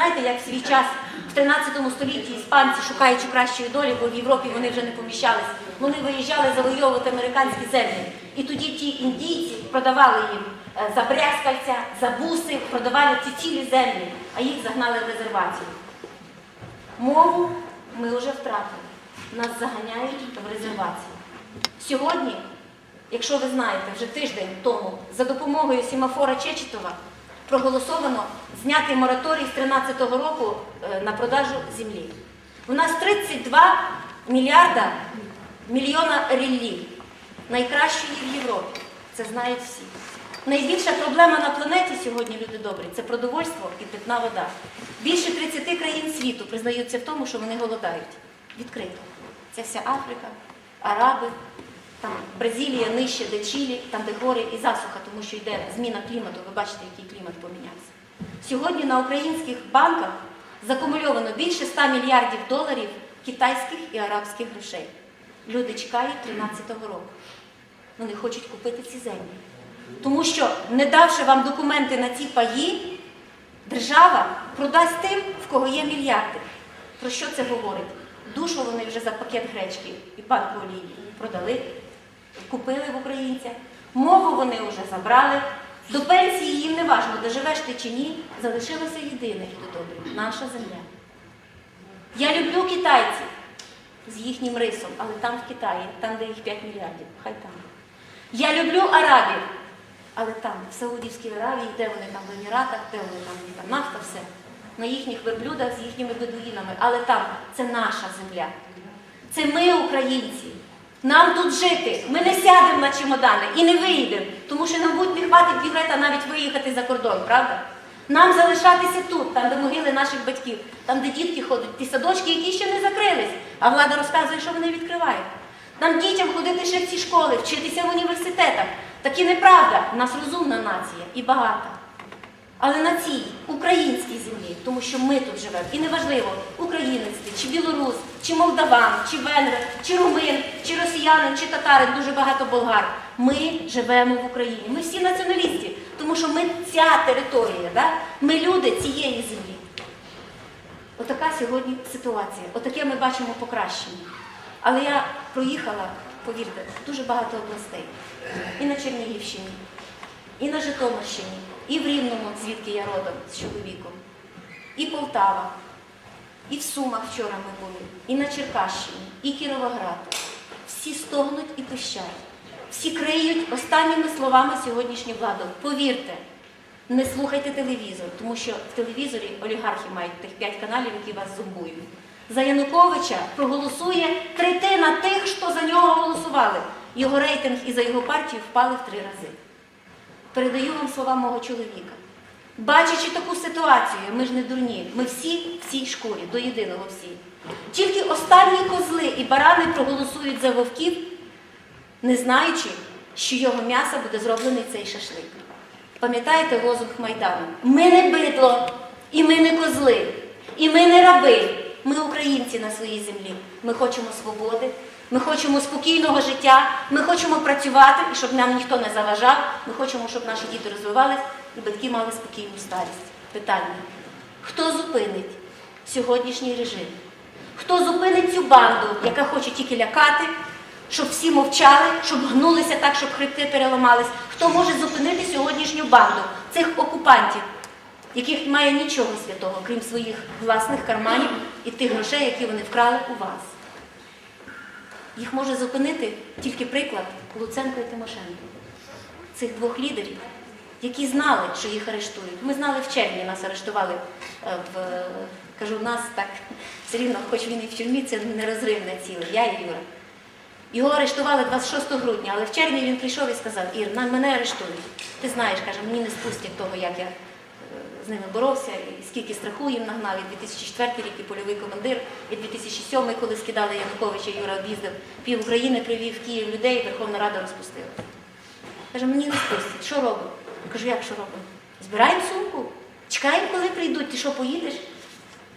Знаєте, як в свій час в 13 столітті іспанці, шукаючи кращої долі, бо в Європі вони вже не поміщались, вони виїжджали завойовувати американські землі. І тоді ті індійці продавали їм е, за брязкальця, за буси, продавали ці цілі землі, а їх загнали в резервацію. Мову ми вже втратили. Нас заганяють в резервацію. Сьогодні, якщо ви знаєте, вже тиждень тому за допомогою Сімафора Чечетова проголосовано зняти мораторій з 2013 року е, на продажу землі. У нас 32 мільярда мільйона ріллі, найкращої в Європі. Це знають всі. Найбільша проблема на планеті сьогодні, люди добрі, це продовольство і питна вода. Більше 30 країн світу признаються в тому, що вони голодають. Відкрито. Це вся Африка, Араби, там Бразилія нижче, де Чилі, там де гори і засуха, тому що йде зміна клімату. Ви бачите, який клімат помінявся. Сьогодні на українських банках закумульовано більше 100 мільярдів доларів китайських і арабських грошей. Люди чекають 13-го року. Вони хочуть купити ці землі. Тому що, не давши вам документи на ці паї, держава продасть тим, в кого є мільярди. Про що це говорить? Душу вони вже за пакет гречки і банку олії продали, купили в українця. Мову вони вже забрали. До пенсії їм не важливо, де живеш ти чи ні, залишилося єдине, люди добрі, наша земля. Я люблю китайців з їхнім рисом, але там в Китаї, там, де їх 5 мільярдів, хай там. Я люблю арабів, але там, в Саудівській Аравії, де вони там в Еміратах, де вони там, де там нафта, все. На їхніх верблюдах з їхніми бедуїнами, але там це наша земля. Це ми, українці. Нам тут жити. Ми не сядемо на чемодани і не виїдемо, тому що нам будь не хватить бюджета навіть виїхати за кордон, правда? Нам залишатися тут, там, де могили наших батьків, там, де дітки ходять, ті садочки, які ще не закрились, а влада розказує, що вони відкривають. Нам дітям ходити ще в ці школи, вчитися в університетах. Так і неправда. Нас розумна нація і багата. Але на цій українській землі, тому що ми тут живемо, і неважливо, українець ти, чи білорус, чи молдаван, чи венгр, чи румин, чи росіянин, чи татарин, дуже багато болгар. Ми живемо в Україні. Ми всі націоналісти, тому що ми ця територія, да? ми люди цієї землі. Отака сьогодні ситуація. Отаке ми бачимо покращення. Але я проїхала, повірте, дуже багато областей. І на Чернігівщині, і на Житомирщині, і в Рівному, звідки я родом з чоловіком, і Полтава, і в Сумах вчора ми були, і на Черкащині, і Кіровоград. Всі стогнуть і пищать. Всі криють останніми словами сьогоднішню владу. Повірте, не слухайте телевізор, тому що в телевізорі олігархи мають тих п'ять каналів, які вас зомбують. За Януковича проголосує третина тих, хто за нього голосували. Його рейтинг і за його партію впали в три рази. Передаю вам слова мого чоловіка. Бачачи таку ситуацію, ми ж не дурні, ми всі в цій шкурі, до єдиного всі. Тільки останні козли і барани проголосують за вовків, не знаючи, що його м'яса буде зроблений цей шашлик. Пам'ятаєте лозунг Майдану? Ми не бидло, і ми не козли, і ми не раби. Ми українці на своїй землі. Ми хочемо свободи, ми хочемо спокійного життя, ми хочемо працювати, і щоб нам ніхто не заважав. Ми хочемо, щоб наші діти розвивались і батьки мали спокійну старість. Питання: хто зупинить сьогоднішній режим? Хто зупинить цю банду, яка хоче тільки лякати, щоб всі мовчали, щоб гнулися так, щоб хребти переламались? Хто може зупинити сьогоднішню банду цих окупантів, яких немає нічого святого, крім своїх власних карманів і тих грошей, які вони вкрали у вас? Їх може зупинити тільки приклад Луценко і Тимошенко, цих двох лідерів, які знали, що їх арештують. Ми знали в червні, нас арештували е, в кажу, нас так все рівно, хоч він і в тюрмі, це нерозривне ціле. Я і Юра. Його арештували 26 грудня, але в червні він прийшов і сказав: Ір, мене арештують. Ти знаєш, каже, мені не спустять того, як я з ними боровся, і скільки страху їм нагнав, і 2004 рік, і польовий командир, і 2007, коли скидали Януковича, Юра об'їздив пів України, привів Київ людей, Верховна Рада розпустила. Каже, мені не спустять. Що робимо? Кажу, як що робимо? Збираємо сумку, чекаємо, коли прийдуть, ти що поїдеш?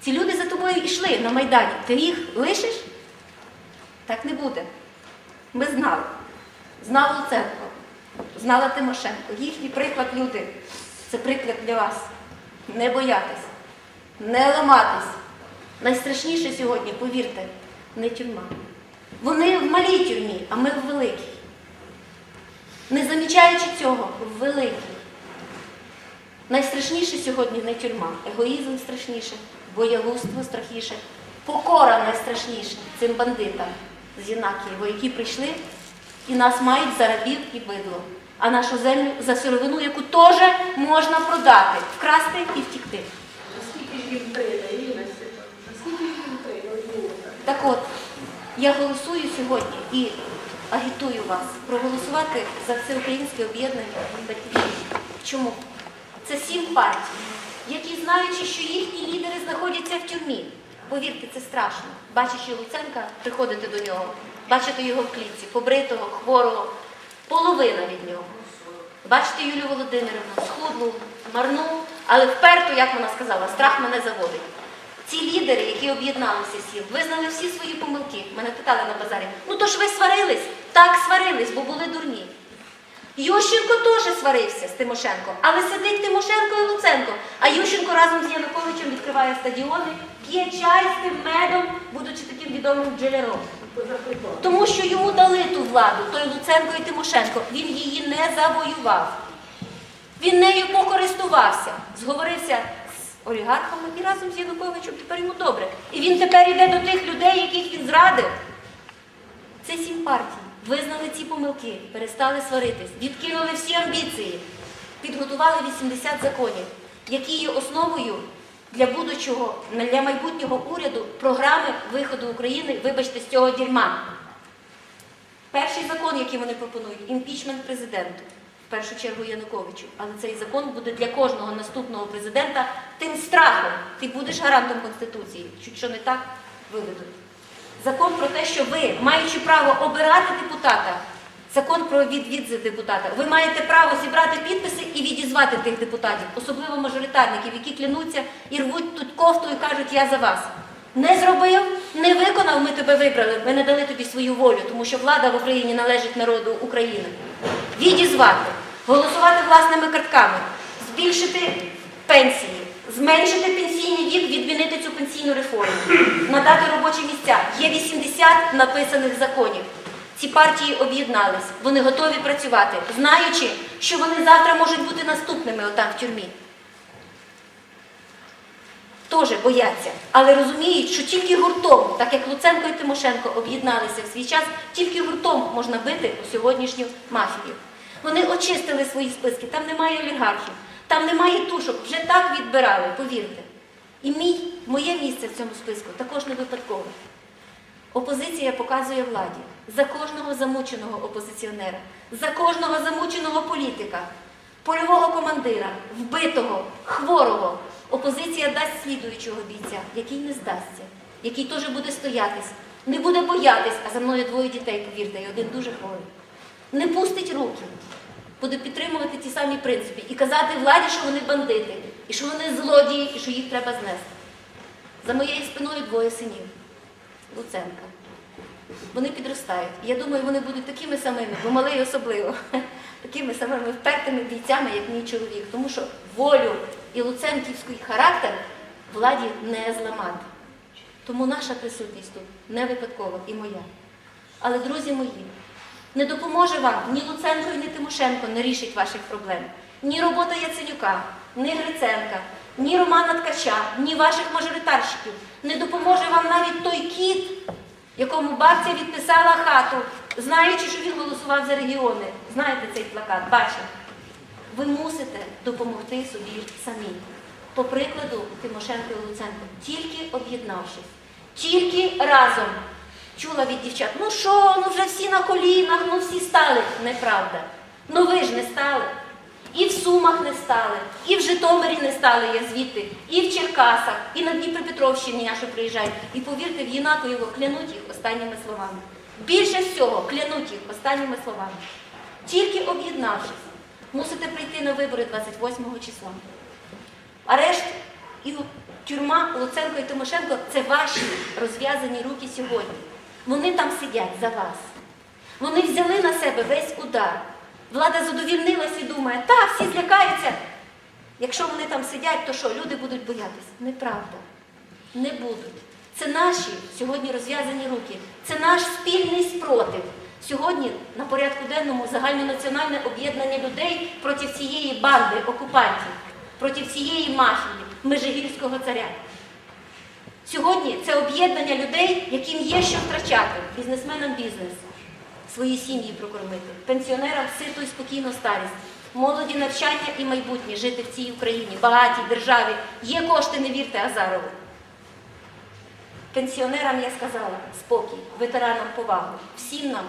Ці люди за тобою йшли на Майдані. Ти їх лишиш? Так не буде. Ми знали. Знав Луценко, знала Тимошенко. Їхній приклад люди. Це приклад для вас. Не боятись, не ламатись. Найстрашніше сьогодні, повірте, не тюрма. Вони в малій тюрмі, а ми в великій. Не замічаючи цього, в великій. Найстрашніше сьогодні не тюрма, егоїзм страшніше, боягузтво страшніше, покора найстрашніше цим бандитам з Єнакієво, які прийшли і нас мають за рабів і бидло, а нашу землю за сировину, яку теж можна продати, вкрасти і втікти. Наскільки їм треба, Ірина Наскільки їм треба? Ірина? Так от, я голосую сьогодні і агітую вас проголосувати за всеукраїнське об'єднання батьківщини. Чому? Це сім партій, які, знаючи, що їхні лідери знаходяться в тюрмі. Повірте, це страшно. Бачачи Луценка, приходити до нього, бачити його в клітці, побритого, хворого, половина від нього. Бачите Юлію Володимирівну, схудну, марну, але вперту, як вона сказала, страх мене заводить. Ці лідери, які об'єдналися сіл, визнали всі свої помилки. Мене питали на базарі, ну то ж ви сварились? Так, сварились, бо були дурні. Ющенко теж сварився з Тимошенко, але сидить Тимошенко і Луценко. А Ющенко разом з Януковичем відкриває стадіони, п'є чай з тим медом, будучи таким відомим джелером. Тому що йому дали ту владу, той Луценко і Тимошенко. Він її не завоював. Він нею покористувався, зговорився з олігархами і разом з Януковичем тепер йому добре. І він тепер йде до тих людей, яких він зрадив. Це сім партій. Визнали ці помилки, перестали сваритись, відкинули всі амбіції, підготували 80 законів, які є основою для будучого, для майбутнього уряду програми виходу України, вибачте, з цього дерьма. Перший закон, який вони пропонують, імпічмент президенту, в першу чергу Януковичу. Але цей закон буде для кожного наступного президента тим страхом. Ти будеш гарантом Конституції. Чуть що не так виведуть. Закон про те, що ви, маючи право обирати депутата, закон про відвід за депутата, ви маєте право зібрати підписи і відізвати тих депутатів, особливо мажоритарників, які клянуться і рвуть тут кофту і кажуть, я за вас. Не зробив, не виконав, ми тебе вибрали, ми не дали тобі свою волю, тому що влада в Україні належить народу України. Відізвати, голосувати власними картками, збільшити пенсії, зменшити пенсійний вік, відмінити цю пенсійну реформу, надати робочі місця. Є 80 написаних законів. Ці партії об'єднались, вони готові працювати, знаючи, що вони завтра можуть бути наступними отам в тюрмі. Теж бояться, але розуміють, що тільки гуртом, так як Луценко і Тимошенко об'єдналися в свій час, тільки гуртом можна бити у сьогоднішню мафію. Вони очистили свої списки, там немає олігархів, там немає тушок, вже так відбирали, повірте. І мій, моє місце в цьому списку також не випадкове. Опозиція показує владі за кожного замученого опозиціонера, за кожного замученого політика, польового командира, вбитого, хворого. Опозиція дасть слідуючого бійця, який не здасться, який теж буде стоятись, не буде боятись, а за мною двоє дітей, повірте, і один дуже хворий. Не пустить руки, буде підтримувати ті самі принципи і казати владі, що вони бандити, і що вони злодії, і що їх треба знести. За моєю спиною двоє синів. Луценка. Вони підростають. Я думаю, вони будуть такими самими, бо малий особливо, такими самими впертими бійцями, як мій чоловік. Тому що волю і луценківський характер владі не зламати. Тому наша присутність тут не випадкова і моя. Але, друзі мої, не допоможе вам ні Луценко, ні Тимошенко не рішить ваших проблем. Ні робота Яценюка, ні Гриценка, ні Романа Ткача, ні ваших мажоритарщиків. Не допоможе вам навіть той кіт, якому бабця відписала хату, знаючи, що він голосував за регіони. Знаєте цей плакат, бачите? Ви мусите допомогти собі самі. По прикладу Тимошенко і Луценко, тільки об'єднавшись, тільки разом. Чула від дівчат, ну що, ну вже всі на колінах, ну всі стали. Неправда. Ну ви ж не стали. І в Сумах не стали, і в Житомирі не стали, я звідти, і в Черкасах, і на Дніпропетровщині наші приїжджають. І повірте, в Єнаково клянуть їх останніми словами. Більше всього клянуть їх останніми словами. Тільки об'єднавшись, мусите прийти на вибори 28 числа. Арешт і тюрма Луценко і Тимошенко це ваші розв'язані руки сьогодні. Вони там сидять за вас. Вони взяли на себе весь удар. Влада задовільнилась і думає, та всі злякаються. Якщо вони там сидять, то що, люди будуть боятися? Неправда. Не будуть. Це наші сьогодні розв'язані руки. Це наш спільний спротив. Сьогодні на порядку денному загальнонаціональне об'єднання людей проти цієї банди окупантів, проти цієї мафії Межигірського царя. Сьогодні це об'єднання людей, яким є що втрачати, бізнесменам бізнес, свої сім'ї прокормити, пенсіонерам ситу і спокійну старість, молоді навчання і майбутнє жити в цій Україні, багатій державі. Є кошти, не вірте Азарову. Пенсіонерам я сказала спокій, ветеранам повагу, всім нам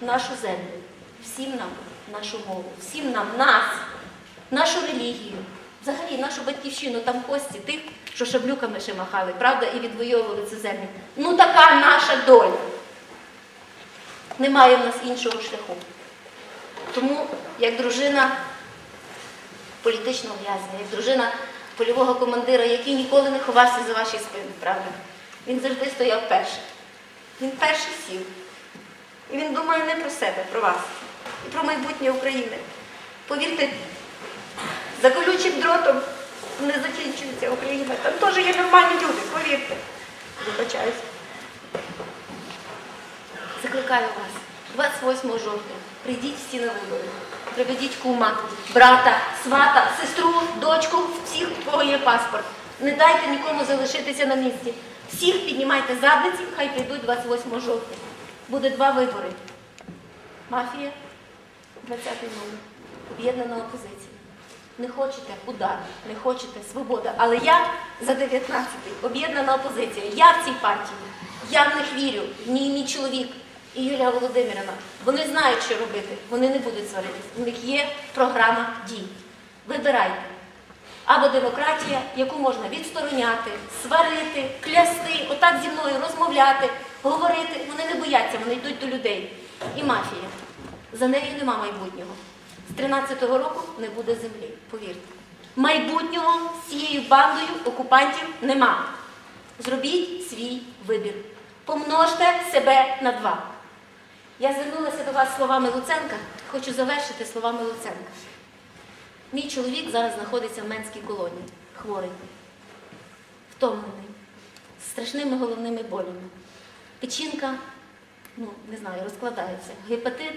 нашу землю, всім нам нашу мову, всім нам нас, нашу релігію, взагалі нашу батьківщину, там кості тих, що шаблюками ще махали, правда, і відвоювали цю землю. Ну така наша доля. Немає в нас іншого шляху. Тому, як дружина політичного в'язня, як дружина польового командира, який ніколи не ховався за ваші спини, правда? Він завжди стояв перший. Він перший сів. І він думає не про себе, про вас і про майбутнє України. Повірте, за колючим дротом не закінчується Україна. Там теж є нормальні люди, повірте. Вибачаюсь. Закликаю вас, 28 жовтня, прийдіть всі на вибори. Приведіть кума, брата, свата, сестру, дочку, всіх, у кого є паспорт. Не дайте нікому залишитися на місці. Всіх піднімайте задниці, хай прийдуть 28 жовтня. Буде два вибори. Мафія, 20-й номер. Об'єднана опозиція. Не хочете удар, не хочете свобода. Але я за 19-й, об'єднана опозиція. Я в цій партії. Я в них вірю. Мій, мій чоловік і Юлія Володимирівна. Вони знають, що робити. Вони не будуть сваритись. У них є програма дій. Вибирайте. Або демократія, яку можна відстороняти, сварити, клясти, отак зі мною розмовляти, говорити. Вони не бояться, вони йдуть до людей. І мафія. За нею нема майбутнього. З 13-го року не буде землі, повірте. Майбутнього з цією бандою окупантів нема. Зробіть свій вибір. Помножте себе на два. Я звернулася до вас словами Луценка, хочу завершити словами Луценка. Мій чоловік зараз знаходиться в Менській колонії, хворий, втомлений, з страшними головними болями. Печінка, ну, не знаю, розкладається. Гепатит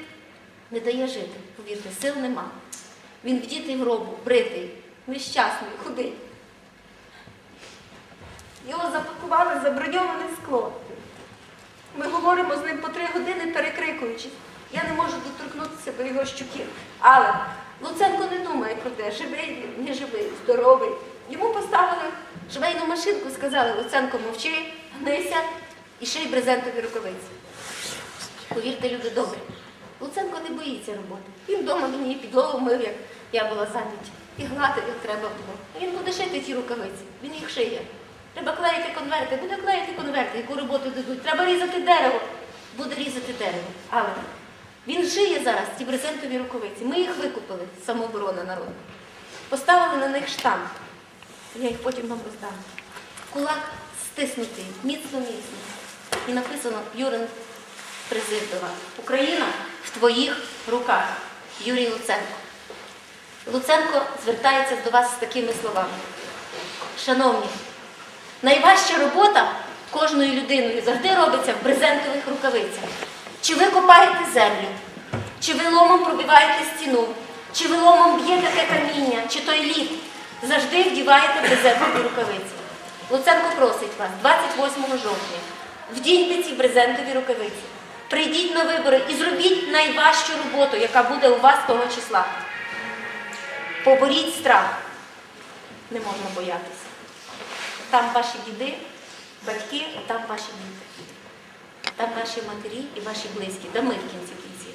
не дає жити, повірте, сил нема. Він вдітий в робу, бритий, нещасний, худий. Його запакували заброньоване скло. Ми говоримо з ним по три години, перекрикуючись. Я не можу доторкнутися до його щуки. Але Луценко не думає про те, живий він, не живий, здоровий. Йому поставили швейну машинку, сказали, Луценко, мовчи, гнися і ший брезентові рукавиці. Повірте, люди добрі. Луценко не боїться роботи. Він вдома мені підлогу мив, як я була зайнята. І гладив, як треба було. Він буде шити ті рукавиці, він їх шиє. Треба клеїти конверти, буде клеїти конверти, яку роботу дадуть. Треба різати дерево, буде різати дерево. Але він шиє зараз ті брезентові рукавиці. Ми їх викупили з самооборони народу. Поставили на них штамп. Я їх потім вам роздам. Кулак стиснутий, міцно міцно. І написано Юрин призив до вас. Україна в твоїх руках. Юрій Луценко. Луценко звертається до вас з такими словами. Шановні, найважча робота кожною людиною завжди робиться в брезентових рукавицях. Чи ви копаєте землю, чи ви ломом пробиваєте стіну, чи ви ломом б'єте те каміння, чи той лід, завжди вдіваєте брезентові рукавиці. Луценко просить вас 28 жовтня, вдіньте ці брезентові рукавиці, прийдіть на вибори і зробіть найважчу роботу, яка буде у вас того числа. Поборіть страх. Не можна боятися. Там ваші діди, батьки, там ваші діти. Там ваші матері і ваші близькі, да ми в кінці кінців.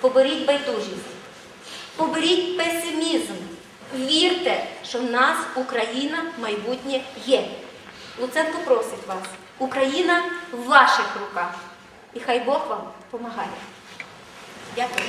Поберіть байдужість, поберіть песимізм. Вірте, що в нас Україна майбутнє є. Луценко просить вас. Україна в ваших руках. І хай Бог вам допомагає. Дякую.